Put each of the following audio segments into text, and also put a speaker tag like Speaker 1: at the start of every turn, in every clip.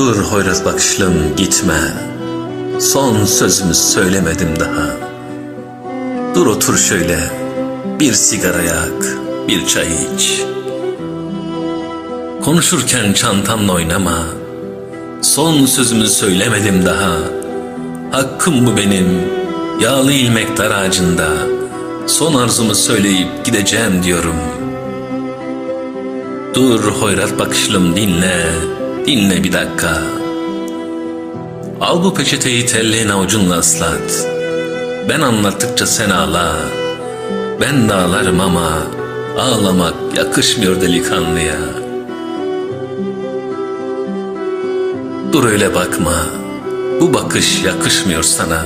Speaker 1: Dur hoyrat bakışlım gitme. Son sözümü söylemedim daha. Dur otur şöyle. Bir sigara yak, bir çay iç. Konuşurken çantamla oynama. Son sözümü söylemedim daha. Hakkım bu benim. Yağlı ilmek dar ağacında. Son arzumu söyleyip gideceğim diyorum. Dur hoyrat bakışlım dinle. Dinle bir dakika. Al bu peçeteyi telleğin avucunla ıslat. Ben anlattıkça sen ağla. Ben de ağlarım ama ağlamak yakışmıyor delikanlıya. Dur öyle bakma. Bu bakış yakışmıyor sana.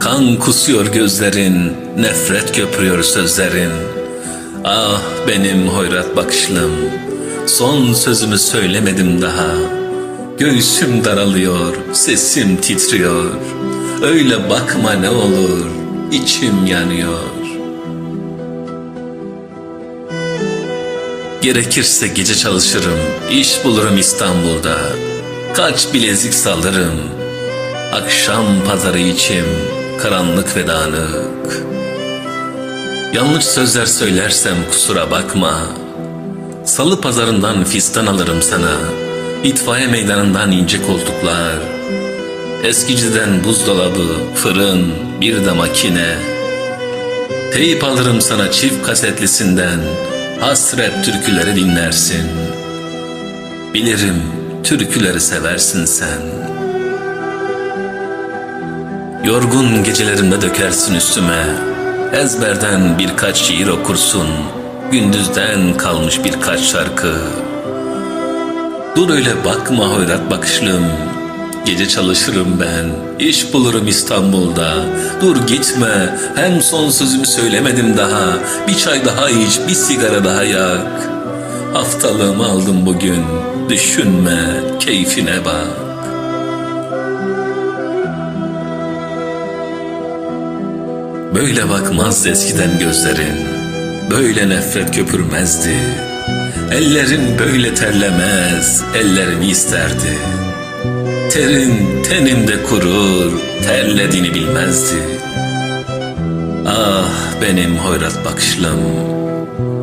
Speaker 1: Kan kusuyor gözlerin, nefret köpürüyor sözlerin. Ah benim hoyrat bakışlım, son sözümü söylemedim daha. Göğsüm daralıyor, sesim titriyor. Öyle bakma ne olur, içim yanıyor. Gerekirse gece çalışırım, iş bulurum İstanbul'da. Kaç bilezik sallarım. Akşam pazarı içim, karanlık ve dağınık. Yanlış sözler söylersem kusura bakma. Salı pazarından fistan alırım sana. İtfaiye meydanından ince koltuklar. Eskiciden buzdolabı, fırın, bir de makine. Teyip alırım sana çift kasetlisinden. Hasret türküleri dinlersin. Bilirim türküleri seversin sen. Yorgun gecelerimde dökersin üstüme. Ezberden birkaç şiir okursun. Gündüzden kalmış birkaç şarkı. Dur öyle bakma hoyrat bakışlım. Gece çalışırım ben, iş bulurum İstanbul'da. Dur gitme, hem son sözümü söylemedim daha. Bir çay daha iç, bir sigara daha yak. Haftalığımı aldım bugün, düşünme, keyfine bak. Böyle bakmaz eskiden gözlerin, böyle nefret köpürmezdi. Ellerin böyle terlemez, ellerimi isterdi. Terin tenimde kurur, terlediğini bilmezdi. Ah benim hoyrat bakışlım,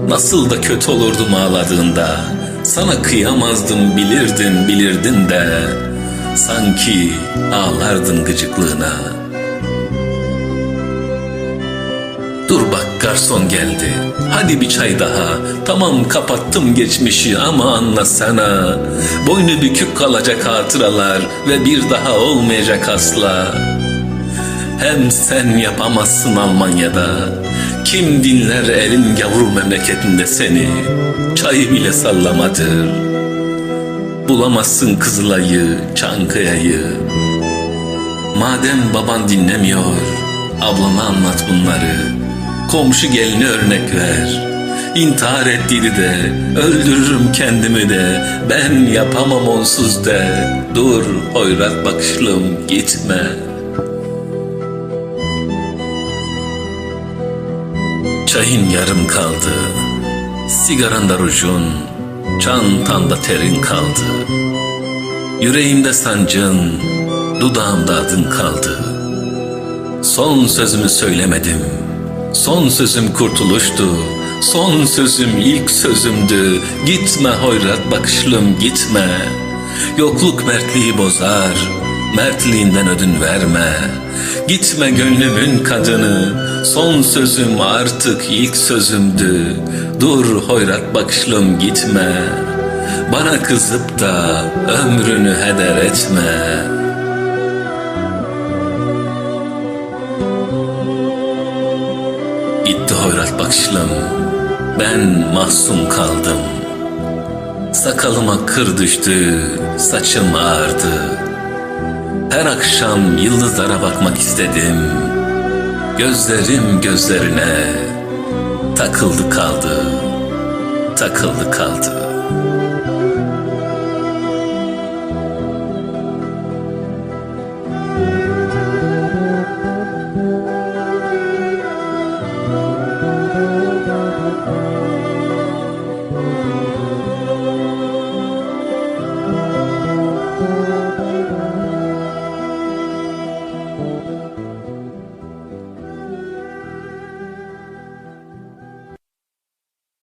Speaker 1: nasıl da kötü olurdum ağladığında. Sana kıyamazdım bilirdin bilirdin de, sanki ağlardın gıcıklığına. Dur bak garson geldi. Hadi bir çay daha. Tamam kapattım geçmişi ama anlasana. Boynu bükük kalacak hatıralar ve bir daha olmayacak asla. Hem sen yapamazsın Almanya'da. Kim dinler elin gavur memleketinde seni? Çay bile sallamadır. Bulamazsın Kızılay'ı, Çankaya'yı. Madem baban dinlemiyor, ablana anlat bunları. Komşu gelini örnek ver. İntihar ettiydi de, öldürürüm kendimi de, ben yapamam onsuz de. Dur hoyrat bakışlım gitme. Çayın yarım kaldı, sigaranda rujun, çantanda terin kaldı. Yüreğimde sancın, dudağımda adın kaldı. Son sözümü söylemedim. Son sözüm kurtuluştu. Son sözüm ilk sözümdü. Gitme hoyrat bakışlım gitme. Yokluk mertliği bozar. Mertliğinden ödün verme. Gitme gönlümün kadını. Son sözüm artık ilk sözümdü. Dur hoyrat bakışlım gitme. Bana kızıp da ömrünü heder etme.'' Hoyrat bakışlım, ben mahzun kaldım. Sakalıma kır düştü, saçım ağardı. Her akşam yıldızlara bakmak istedim. Gözlerim gözlerine takıldı kaldı, takıldı kaldı.